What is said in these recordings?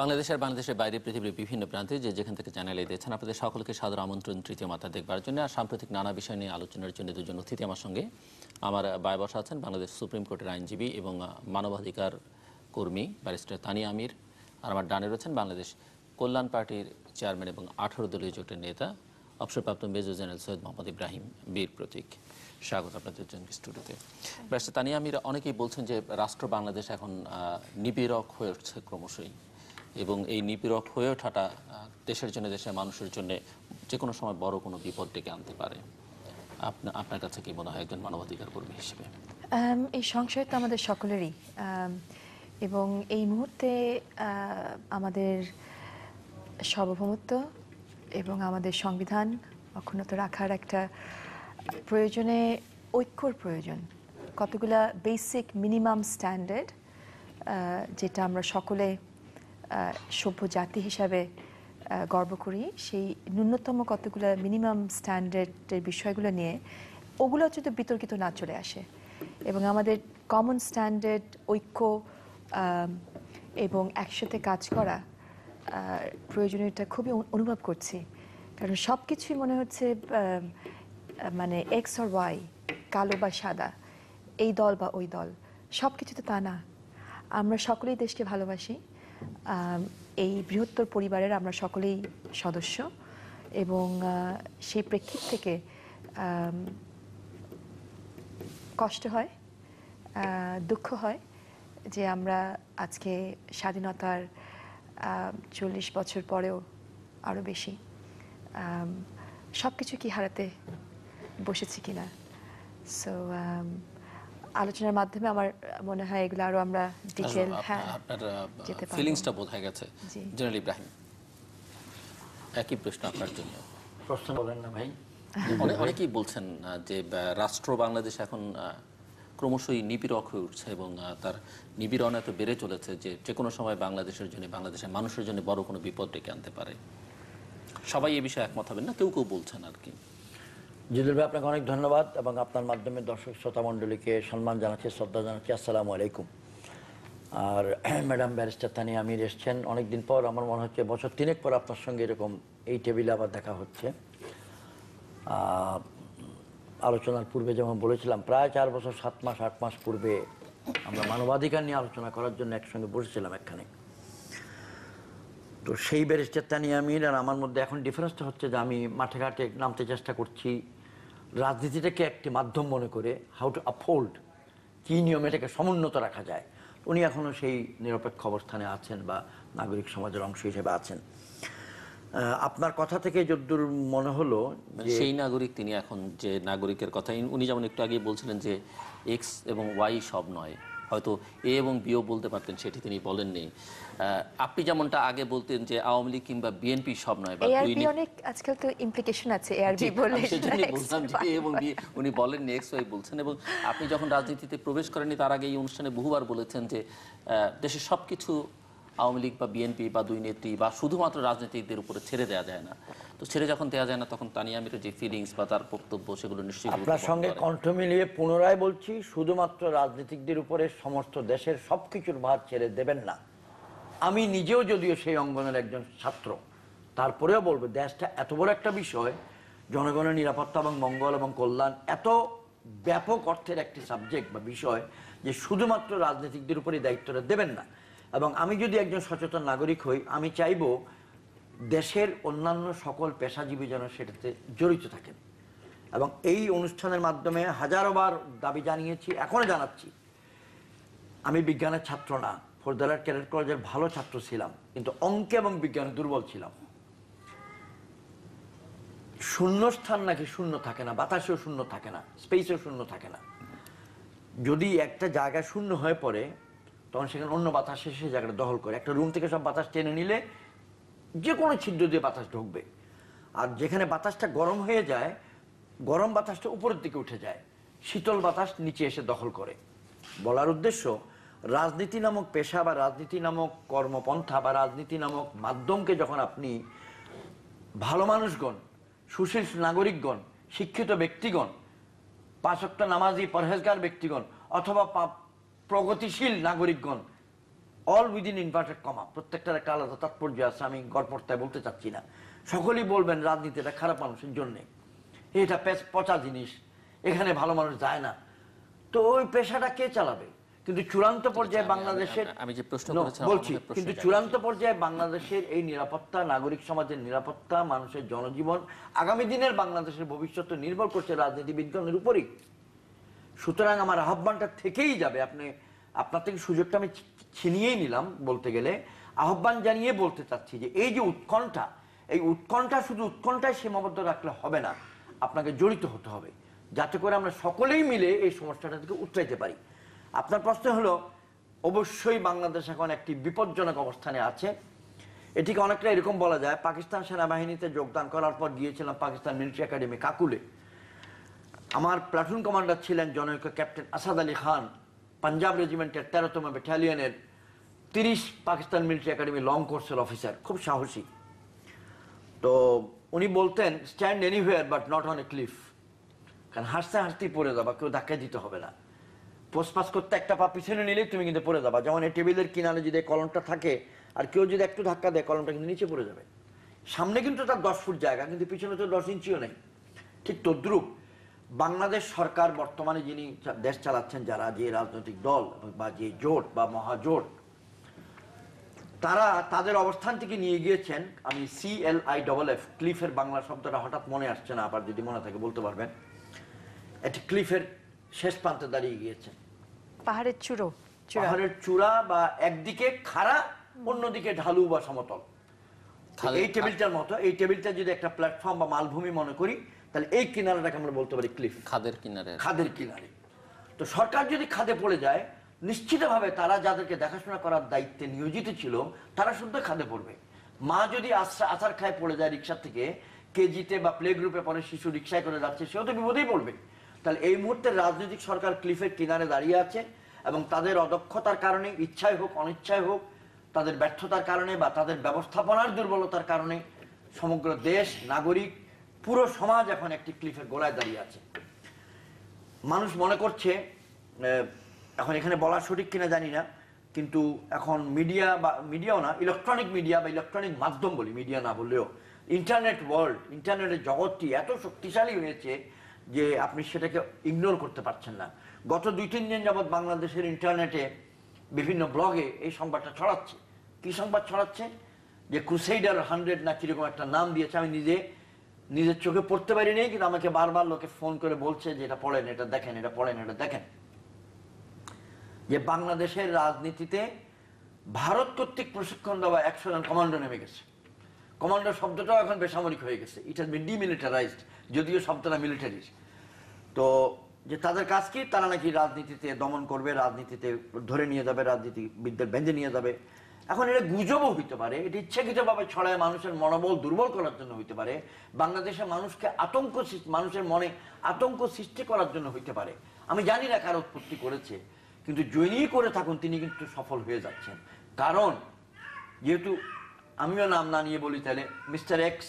বাংলাদেশের বাংলাদেশের বাইরে পৃথিবীর বিভিন্ন প্রান্তে যে যেখান থেকে চ্যানেলে দিয়েছেন আপনাদের সকলকে সাদর আমন্ত্রণ, তৃতীয় মাত্রা দেখবার জন্য। আর সাম্প্রতিক নানা বিষয় নিয়ে আলোচনার জন্য দুজন অতিথি আমার সঙ্গে। আমার বায় বসা আছেন বাংলাদেশ সুপ্রিম কোর্টের আইনজীবী এবং মানবাধিকার কর্মী ব্যারিস্টার তানিয়া আমির। আর আমার ডানে রয়েছেন বাংলাদেশ কল্যাণ পার্টির চেয়ারম্যান এবং আঠারো দলীয় জোটের নেতা, অবসরপ্রাপ্ত মেজর জেনারেল সৈয়দ মোহাম্মদ ইব্রাহিম বীর প্রতীক। স্বাগত আপনাদের জন্য স্টুডিওতে। ব্যারিস্টার তানিয়া আমির, অনেকেই বলছেন যে রাষ্ট্র বাংলাদেশ এখন নিবিড়ক হয়ে উঠছে ক্রমশই। এবং এই নিপীড়ক হয়ে ওঠাটা দেশের জন্য, দেশের মানুষের জন্য যে কোনো সময় বড় কোনো বিপদ ডেকে আনতে পারে। আপনা, আপনার কাছে কি মনে হয় একজন মানবাধিকার কর্মী হিসেবে? এই সংশয় তো আমাদের সকলেরই। এবং এই মুহূর্তে আমাদের সার্বভৌমত্ব এবং আমাদের সংবিধান অক্ষুণ্ণত রাখার একটা প্রয়োজনে ঐক্যর প্রয়োজন। কতগুলা বেসিক মিনিমাম স্ট্যান্ডার্ড যেটা আমরা সকলে সভ্য জাতি হিসাবে গর্ব করি। সেই ন্যূনতম কতগুলো মিনিমাম স্ট্যান্ডার্ডের বিষয়গুলো নিয়ে ওগুলো যদি বিতর্কিত না চলে আসে এবং আমাদের কমন স্ট্যান্ডার্ড ঐক্য এবং একসাথে কাজ করা আহ, প্রয়োজনীয়তা খুবই অনুভব করছি। কারণ সব কিছুই মনে হচ্ছে মানে এক্স আর ওয়াই কালো বা সাদা এই দল বা ওই দল সব কিছু তো তা না। আমরা সকলেই দেশকে ভালোবাসি এই বৃহত্তর পরিবারের আমরা সকলেই সদস্য এবং সেই প্রেক্ষিত থেকে কষ্ট হয় দুঃখ হয় যে আমরা আজকে স্বাধীনতার চল্লিশ বছর পরেও আরও বেশি সব কিছু কি হারাতে বসেছি কিনা? সো আলোচনার মাধ্যমে আমার মনে হয় এগুলো আরও আমরা ডিটেল হ্যাঁ আচ্ছা, আপনার যেতে ফিলিংসটা বোঝা গেছে। জেনারেল ইব্রাহিম একই প্রশ্ন আপনার জন্য। প্রশ্ন বলেন না ভাই। অনেকেই বলছেন যে রাষ্ট্র বাংলাদেশ এখন আহ, ক্রমশই নিপীড়ক হয়ে উঠছে এবং তার নিপীড়ন এত বেড়ে চলেছে যে যে কোনো সময় বাংলাদেশের জন্য বাংলাদেশের মানুষের জন্য বড় কোনো বিপদ ডেকে আনতে পারে। সবাই এ বিষয়ে একমত হবেন না? কেউ কেউ বলছেন আর কি। জিদুল ভাই, আপনাকে অনেক ধন্যবাদ এবং আপনার মাধ্যমে দর্শক শ্রোতা মণ্ডলীকে সম্মান জানাচ্ছি, শ্রদ্ধা জানাচ্ছি। আসসালামু আলাইকুম। আর ম্যাডাম ব্যারিস্টার তানি আমির এসছেন। অনেকদিন পর আমার মনে হচ্ছে বছর তিনেক পর আপনার সঙ্গে এরকম এই টেবিলে আবার দেখা হচ্ছে। আলোচনার পূর্বে যেমন বলেছিলাম, প্রায় চার বছর, সাত মাস, আট মাস পূর্বে আমরা মানবাধিকার নিয়ে আলোচনা করার জন্য একসঙ্গে বসেছিলাম একখানে। তো সেই ব্যারিস্টার তানি আমির আর আমার মধ্যে এখন ডিফারেন্সটা হচ্ছে যে আমি মাঠে ঘাটে নামতে চেষ্টা করছি। রাজনীতিটাকে একটি মাধ্যম মনে করে হাউ টু আপহোল্ড কী নিয়মে এটাকে সমুন্নত রাখা যায়। উনি এখনও সেই নিরপেক্ষ অবস্থানে আছেন বা নাগরিক সমাজের অংশ হিসেবে আছেন। আপনার কথা থেকে যদ্দূর মনে হলো মানে সেই নাগরিক তিনি এখন যে নাগরিকের কথা উনি যেমন একটু আগে বলছিলেন যে এক্স এবং ওয়াই সব নয়। হয়তো এ এবং বিও বলতে পারতেন সেটি তিনি বলেননি। আপনি যেমনটা আগে বলতেন যে আওয়ামী লীগ কিংবা বিএনপি সব নয় বা দুই অনেক আজকাল তো ইমপ্লিকেশন আছে এআরবি বলে সেজন্য বললাম যে এ এবং বি উনি বলেননি এক্স ওয়াই বলছেন এবং আপনি যখন রাজনীতিতে প্রবেশ করেননি তার আগে এই অনুষ্ঠানে বহুবার বলেছেন যে আহ, দেশের সবকিছু আওয়ামী লীগ বা বিএনপি বা দুই নেত্রী বা শুধুমাত্র রাজনীতিকদের উপরে ছেড়ে দেওয়া যায় না। তো ছেড়ে যখন দেওয়া যায় না তখন তানিয়া আমিরের যে ফিলিংস বা তার বক্তব্য সেগুলো নিশ্চয়ই আপনার সঙ্গে কণ্ঠ মিলিয়ে পুনরায় বলছি শুধুমাত্র রাজনীতিকদের উপরে সমস্ত দেশের সব কিছুর ভার ছেড়ে দেবেন না। আমি নিজেও যদিও সেই অঙ্গনের একজন ছাত্র তারপরেও বলব দেশটা এত বড় একটা বিষয় জনগণের নিরাপত্তা এবং মঙ্গল এবং কল্যাণ এত ব্যাপক অর্থের একটি সাবজেক্ট বা বিষয় যে শুধুমাত্র রাজনীতিকদের উপরে দায়িত্বটা দেবেন না। এবং আমি যদি একজন সচেতন নাগরিক হই, আমি চাইব দেশের অন্যান্য সকল পেশাজীবী যেন সেটাতে জড়িত থাকেন। এবং এই অনুষ্ঠানের মাধ্যমে হাজারোবার দাবি জানিয়েছি, এখনও জানাচ্ছি। আমি বিজ্ঞানের ছাত্র না ফোরদালার ক্যাডেট কলেজের ভালো ছাত্র ছিলাম, কিন্তু অঙ্কে এবং বিজ্ঞানে দুর্বল ছিলাম। শূন্যস্থান নাকি শূন্য থাকে না, বাতাসেও শূন্য থাকে না, স্পেসেও শূন্য থাকে না। যদি একটা জায়গা শূন্য হয়ে পড়ে তখন সেখানে অন্য বাতাস এসে জায়গাটা দখল করে। একটা রুম থেকে সব বাতাস টেনে নিলে যে কোনো ছিদ্র দিয়ে বাতাস ঢুকবে। আর যেখানে বাতাসটা গরম হয়ে যায়, গরম বাতাসটা উপরের দিকে উঠে যায়। শীতল বাতাস নিচে এসে দখল করে। বলার উদ্দেশ্য, রাজনীতি নামক পেশা বা রাজনীতি নামক কর্মপন্থা বা রাজনীতি নামক মাধ্যমকে যখন আপনি ভালো মানুষগণ, সুশীল নাগরিকগণ, শিক্ষিত ব্যক্তিগণ পাঁচক্ত নামাজি, পরহেজগার ব্যক্তিগণ অথবা প্রগতিশীল নাগরিকগণ অল উইদিন ইনভার্টেড কমা প্রত্যেকটার একটা আলাদা তাৎপর্য আছে আমি গড়পড়তায় বলতে চাচ্ছি না। সকলেই বলবেন রাজনীতি এটা খারাপ মানুষের জন্যে। এটা পচা জিনিস এখানে ভালো মানুষ যায় না। তো ওই পেশাটা কে চালাবে? কিন্তু চূড়ান্ত পর্যায়ে বাংলাদেশের আমি- যে প্রশ্ন বলছি কিন্তু চূড়ান্ত পর্যায়ে বাংলাদেশের এই নিরাপত্তা নাগরিক সমাজের নিরাপত্তা মানুষের জনজীবন আগামী দিনের বাংলাদেশের ভবিষ্যৎ নির্ভর করছে রাজনীতিবিজ্ঞানের উপরই। সুতরাং আমার আহ্বানটা থেকেই যাবে। আপনি, আপনার থেকে সুযোগটা আমি ছিনিয়েই নিলাম বলতে গেলে। আহ্বান জানিয়ে বলতে চাচ্ছি যে, এই যে উৎকণ্ঠা, এই উৎকণ্ঠা শুধু উৎকণ্ঠায় সীমাবদ্ধ রাখলে হবে না, আপনাকে জড়িত হতে হবে। যাতে করে আমরা সকলেই মিলে এই সমস্যাটা থেকে উতরাইতে পারি। আপনার প্রশ্ন হলো, অবশ্যই বাংলাদেশ এখন একটি বিপজ্জনক অবস্থানে আছে। এটিকে অনেকটা এরকম বলা যায়, পাকিস্তান সেনাবাহিনীতে যোগদান করার পর গিয়েছিলাম পাকিস্তান মিলিটারি একাডেমি কাকুলে। আমার প্লাটুন কমান্ডার ছিলেন জনৈক ক্যাপ্টেন আসাদ আলী খান, পাঞ্জাব রেজিমেন্টের তেরোতম ব্যাটালিয়নের তিরিশ পাকিস্তান মিলিটারি একাডেমি লং কোর্সের অফিসার খুব সাহসী। তো উনি বলতেন stand anywhere but not on a cliff কারণ হাসতে হাসতেই পড়ে যাবা, কেউ ধাক্কা দিতে হবে না। পোস্ট পাস করতে একটা পা পিছনে নিলেই তুমি কিন্তু পড়ে যাবা। যেমন এই টেবিলের কিনারে যদি কলমটা থাকে, আর কেউ যদি একটু ধাক্কা দেয়, কলমটা কিন্তু নিচে পড়ে যাবে। সামনে কিন্তু তার দশ ফুট জায়গা, কিন্তু পিছনে তো দশ ইঞ্চিও নেই। ঠিক তদ্রুপ বাংলাদেশ সরকার বর্তমানে যিনি চা- দেশ চালাচ্ছেন যারা যে রাজনৈতিক দল বা যে জোট বা মহাজোট তারা তাদের অবস্থান থেকে নিয়ে গিয়েছেন। আমি C L I double F ক্লিফের Bangla শব্দটা হঠাৎ মনে আসছে না আবার যদি মনে থাকে বলতে পারবেন। একটি ক্লিফের শেষ প্রান্তে দাঁড়িয়ে গিয়েছেন। পাহাড়ের চূড়ো চূড়া। পাহাড়ের চূড়া বা একদিকে খাড়া অন্যদিকে ঢালু বা সমতল। এই টেবিলটার মতো এই টেবিলটা যদি একটা প্ল্যাটফর্ম বা মালভূমি মনে করি তাহলে এই কিনারাটাকে আমরা বলতে পারি ক্লিফ খাদের কিনারে। খাদের কিনারে। তো সরকার যদি খাদে পড়ে যায় নিশ্চিতভাবে তারা যাদেরকে দেখাশোনা করার দায়িত্বে নিয়োজিত ছিল তারা শুদ্ধ খাদে পড়বে। মা যদি আশ্রা আছার খায় পড়ে যায় রিক্সা থেকে কেজিতে বা প্লে গ্রুপে পরে শিশু রিক্সায় করে যাচ্ছে সেও তো বিপদেই পড়বে। তাহলে এই মুহূর্তে রাজনৈতিক সরকার ক্লিফের কিনারে দাঁড়িয়ে আছে এবং তাদের অদক্ষতার কারণে ইচ্ছায় হোক অনিচ্ছায় হোক তাদের ব্যর্থতার কারণে বা তাদের ব্যবস্থাপনার দুর্বলতার কারণে সমগ্র দেশ নাগরিক পুরো সমাজ এখন একটি ক্লিফের গোড়ায় দাঁড়িয়ে আছে। মানুষ মনে করছে এখন এখানে বলা সঠিক কিনা জানি না, কিন্তু এখন মিডিয়া বা, মিডিয়াও না, ইলেকট্রনিক মিডিয়া বা ইলেকট্রনিক মাধ্যম বলি, মিডিয়া না বললেও, ইন্টারনেট ওয়ার্ল্ড, ইন্টারনেটের জগৎটি এত শক্তিশালী হয়েছে যে আপনি সেটাকে ইগনোর করতে পারছেন না। গত দুই, তিন দিন যাবৎ বাংলাদেশের ইন্টারনেটে বিভিন্ন ব্লগে এই সংবাদটা ছড়াচ্ছে। কি সংবাদ ছড়াচ্ছে? যে ক্রুসেইডার হান্ড্রেড না কীরকম একটা নাম দিয়েছে, আমি নিজে নিজের চোখে পড়তে পারিনি, কিন্তু আমাকে বারবার লোকে ফোন করে বলছে যে, এটা পড়েন, এটা দেখেন, এটা পড়েন, এটা দেখেন। যে বাংলাদেশের রাজনীতিতে ভারত কর্তৃক প্রশিক্ষণ দেওয়া একশো জন কমান্ডো নেমে গেছে। কমান্ডো শব্দটাও এখন বেসামরিক হয়ে গেছে। ইট হ্যাজ বিন ডিমিলিটারাইজড যদিও শব্দটা মিলিটারিজ তো যে তাদের কাজ কি? তারা নাকি রাজনীতিতে দমন করবে, রাজনীতিতে ধরে নিয়ে যাবে, রাজনীতিবিদদের বেঁধে নিয়ে যাবে। এখন এটা গুজবও হইতে পারে, এটা ইচ্ছাকৃতভাবে ছড়ায় মানুষের মনোবল দুর্বল করার জন্য হইতে পারে, বাংলাদেশের মানুষকে আতঙ্ক মানুষের মনে আতঙ্ক সৃষ্টি করার জন্য হইতে পারে। আমি জানি না কার উৎপত্তি করেছে, কিন্তু যিনি করে থাকুন, তিনি কিন্তু সফল হয়ে যাচ্ছেন। কারণ, যেহেতু আমিও নাম না নিয়ে বলি তাহলে mister X,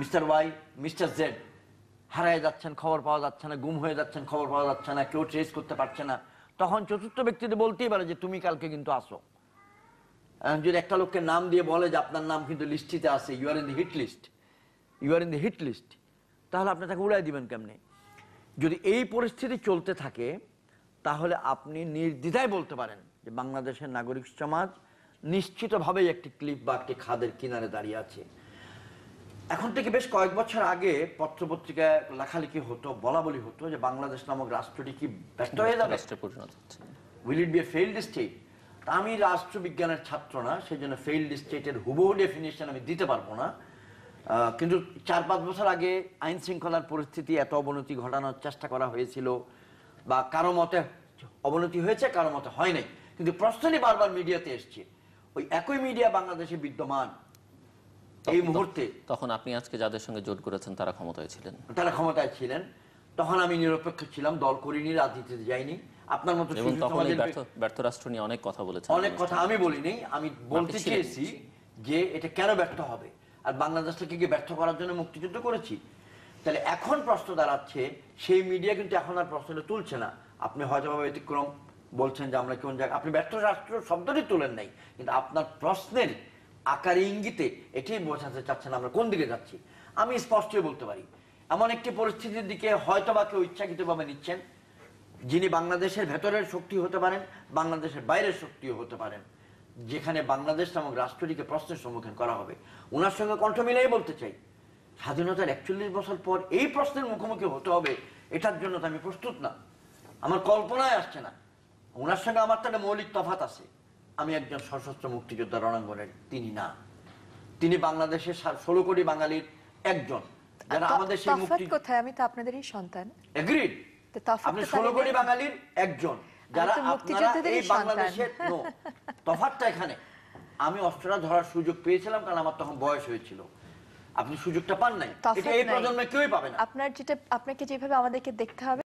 mister Y, mister Z হারায় যাচ্ছেন, খবর পাওয়া যাচ্ছে না, গুম হয়ে যাচ্ছেন, খবর পাওয়া যাচ্ছে না, কেউ ট্রেস করতে পারছে না। তখন চতুর্থ ব্যক্তিতে বলতেই পারে যে, তুমি কালকে কিন্তু আসো। যদি একটা লোককে নাম দিয়ে বলে যে আপনার নাম কিন্তু লিস্টিতে আছে you are in the hit list you are in the hit list তাহলে আপনি তাকে উড়াই দিবেন কেমনে? যদি এই পরিস্থিতি চলতে থাকে তাহলে আপনি নির্দ্বিধায় বলতে পারেন যে বাংলাদেশের নাগরিক সমাজ নিশ্চিতভাবেই একটি ক্লিপ বা একটি খাদের কিনারে দাঁড়িয়ে আছে। এখন থেকে বেশ কয়েক বছর আগে পত্রপত্রিকায় লেখালেখি হতো বলা বলি হতো যে বাংলাদেশ নামক রাষ্ট্রটি কি ব্যস্ত হয়ে যাবে? Will it be a failed state আমি রাষ্ট্রবিজ্ঞানের ছাত্র না সেই জন্য ফেইল্ড স্টেটের হুবহু ডেফিনেশন আমি দিতে পারব না। কিন্তু চার পাঁচ বছর আগে আইন শৃঙ্খলার পরিস্থিতি এত অবনতি ঘটানোর চেষ্টা করা হয়েছিল বা কারও মতে অবনতি হয়েছে কারও মতে হয় নাই। কিন্তু প্রশ্নই বারবার মিডিয়াতে এসছে ওই একই মিডিয়া বাংলাদেশে বিদ্যমান। এই মুহূর্তে তখন আপনি আজকে যাদের সঙ্গে জোট করেছেন তারা ক্ষমতায় ছিলেন? তারা ক্ষমতায় ছিলেন। তখন আমি নিরপেক্ষ ছিলাম দল করিনি রাজনীতিতে যাইনি। আপনার মতো এবং তখন ব্যর্থ রাষ্ট্র নিয়ে অনেক কথা বলেছেন অনেক কথা আমি বলিনি আমি বলতে চেয়েছি যে এটা কেন ব্যর্থ হবে? আর বাংলাদেশ থেকে কি ব্যর্থ করার জন্য মুক্তিযুদ্ধ করেছি? তাহলে এখন প্রশ্ন দাঁড়াচ্ছে সেই মিডিয়া কিন্তু এখন আর প্রশ্নটা তুলছে না। আপনি হয়তো ব্যতিক্রম বলছেন যে আমরা কোন জায়গায় আপনি ব্যর্থ রাষ্ট্র শব্দটি তোলেন নাই কিন্তু আপনার প্রশ্নের আকারে ইঙ্গিতে এটাই বোঝাতে চাচ্ছেন আমরা কোন দিকে যাচ্ছি। আমি স্পষ্টই বলতে পারি এমন একটি পরিস্থিতির দিকে হয়তো বা কেউ ইচ্ছাকৃতভাবে নিচ্ছেন। যিনি বাংলাদেশের ভেতরের শক্তি হতে পারেন বাংলাদেশের বাইরের শক্তিও হতে পারেন যেখানে বাংলাদেশ নামক রাষ্ট্রটিকে প্রশ্নের সম্মুখীন করা হবে। ওনার সঙ্গে কণ্ঠ মিলেই বলতে চাই স্বাধীনতার একচল্লিশ বছর পর এই প্রশ্নের মুখোমুখি হতে হবে এটার জন্য তো আমি প্রস্তুত না। আমার কল্পনায় আসছে না। ওনার সঙ্গে আমার তো মৌলিক তফাত আছে। আমি একজন সশস্ত্র মুক্তিযোদ্ধা রণাঙ্গনের তিনি না। তিনি বাংলাদেশের ষোলো কোটি বাঙালির একজন যারা আমাদের সেই মুক্তি কোথায়? আমি তো আপনাদেরই সন্তান। এগ্রিড আপনি ষোলো কোটি বাঙালির একজন। যারা আপনারা এই বাংলাদেশের তফাতটা এখানে। আমি অস্ত্রটা ধরার সুযোগ পেয়েছিলাম কারণ আমার তখন বয়স হয়েছিল। আপনি সুযোগটা পান নাই। এটা এই প্রজন্মে কেউই পাবে না। আপনার যেটা আপনাকে যেভাবে আমাদেরকে দেখতে হবে